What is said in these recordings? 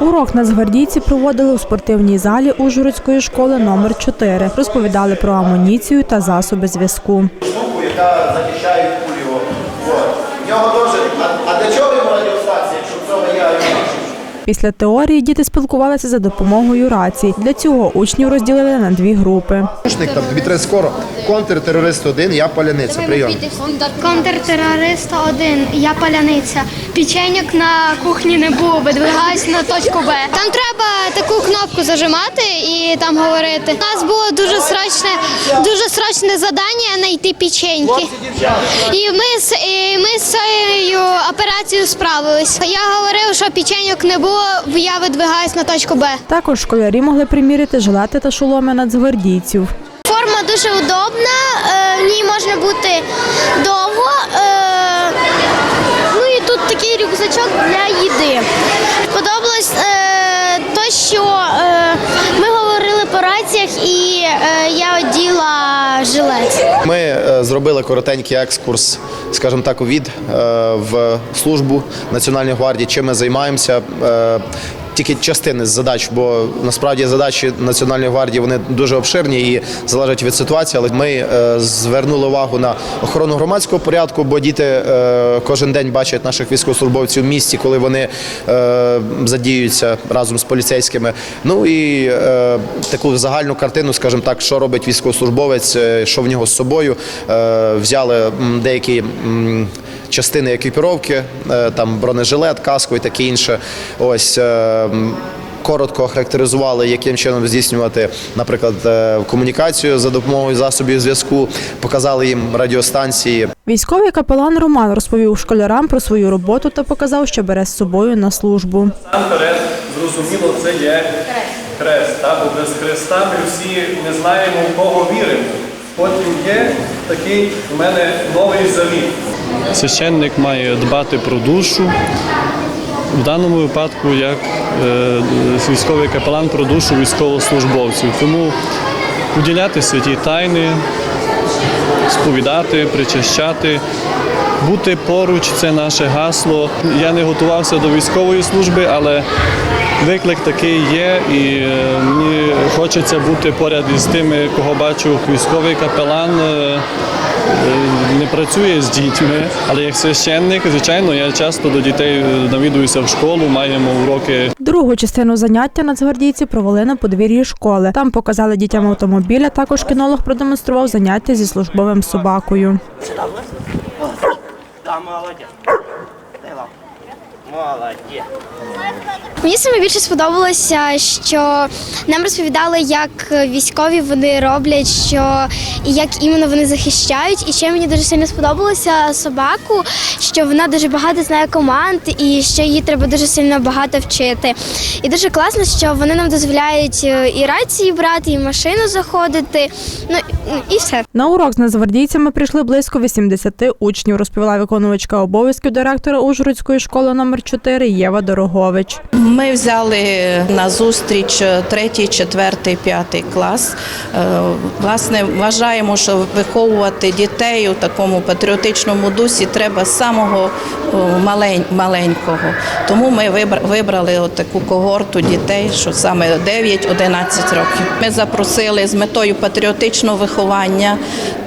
Урок нацгвардійці проводили у спортивній залі Ужгородської школи номер 4 Розповідали про амуніцію та засоби зв'язку. штуку, яка захищає. В нього теж. А, для чого йому радіостанція, якщо в цього є авіація? Після теорії діти спілкувалися за допомогою рацій. Для цього учнів розділили на дві групи. Там тобі треба скоро. Контртерорист один, я паляниця. Прийом. Контртерориста один, я паляниця. Печеньок на кухні не було, видвигаюсь на точку Б. Там треба таку кнопку зажимати і там говорити. У нас було дуже срочне, дуже срочне завдання знайти печеньки. І ми з і ми з цією операцією справились. Я говорив, що печеньок не було, я видвигаюсь на точку Б. Також школярі могли приміряти жилети та шоломи нацгвардійців. Форма дуже удобна, е, в ній можна бути довго. е, Ну і тут такий рюкзачок для їди. Сподобалось те, що е, ми говорили по раціях і я оділа жилет. Ми е, зробили коротенький екскурс, скажімо так, у від е, в службу Національної гвардії. Чим ми займаємося? Тільки частини з задач, бо насправді задачі Національної гвардії вони дуже обширні і залежать від ситуації. Але ми е, звернули увагу на охорону громадського порядку, бо діти е, кожен день бачать наших військовослужбовців в місті, коли вони е, задіюються разом з поліцейськими. Ну і таку загальну картину, скажімо так, що робить військовослужбовець, що в нього з собою. Взяли деякі. Частини екіпіровки, е, там бронежилет, каску і таке інше. Ось е, коротко характеризували, яким чином здійснювати, наприклад, е, комунікацію за допомогою засобів зв'язку, показали їм радіостанції. Військовий капелан Роман розповів школярам про свою роботу та показав, що бере з собою на службу. Насамперед, зрозуміло, це є хрест. Та? Бо без хреста ми всі не знаємо, в кого віримо. Потім є такий у мене новий завіт. Священник має дбати про душу. В даному випадку, як е, військовий капелан про душу військовослужбовців. Тому уділяти святі тайни, сповідати, причащати. Бути поруч це наше гасло. Я не готувався до військової служби, але виклик такий є, і е, мені хочеться бути поряд із тими, кого бачу. Військовий капелан е, працює з дітьми, але як священник, звичайно, я часто до дітей е, навідуюся в школу, маємо уроки Другу частину заняття нацгвардійці провели на подвір'ї школи. Там показали дітям автомобіля. Також кінолог продемонстрував заняття зі службовим собакою. Да, молодец. Молодец. Мені саме більше сподобалося, що нам розповідали, як військові вони роблять, що і як іменно вони захищають. І ще мені дуже сильно сподобалося собаку, що вона дуже багато знає команд, і що її треба дуже сильно багато вчити. І дуже класно, що вони нам дозволяють е, і рації брати, і в машину заходити. Ну і все. На урок з нацгвардійцями прийшли близько 80 учнів, розповіла виконувачка обов'язків директора Ужгородської школи номер 4 Єва Дорогович. Ми взяли на зустріч третій, четвертий, п'ятий клас. Е, Власне, вважаємо, що виховувати дітей у такому патріотичному дусі треба самого маленького. Тому ми вибрали таку когорту дітей, що саме 9-11 років. Ми запросили з метою патріотичного виховання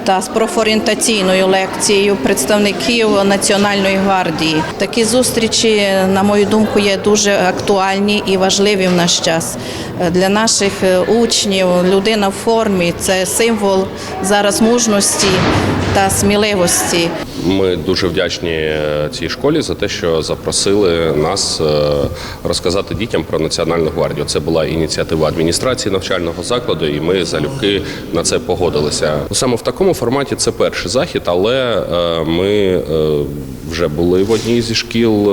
та з профорієнтаційною лекцією представників Національної гвардії. Такі зустрічі, на мою думку, є дуже актуальні і важливі в наш час. Е, Для наших е, учнів людина в формі це символ зараз мужності та сміливості. Ми дуже вдячні е, цій школі за те, що запросили нас е, розказати дітям про національну гвардію. Це була ініціатива адміністрації навчального закладу, і ми залюбки на це погодилися. Саме в такому форматі це перший захід, але е, ми вже були в одній зі шкіл.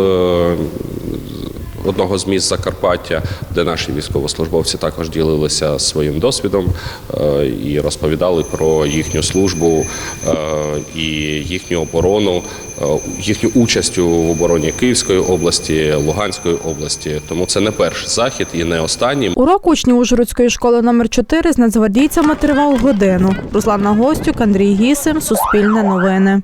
Одного з міст Закарпаття, де наші військовослужбовці також ділилися своїм досвідом е, і розповідали про їхню службу е, і їхню оборону, е, їхню участь у обороні Київської області, Луганської області. Тому це не перший захід і не останній. Урок учнів Ужгородської школи номер 4 з нацгвардійцями тривав годину. Руслана Гостюк, Андрій Гісим, Суспільне новини.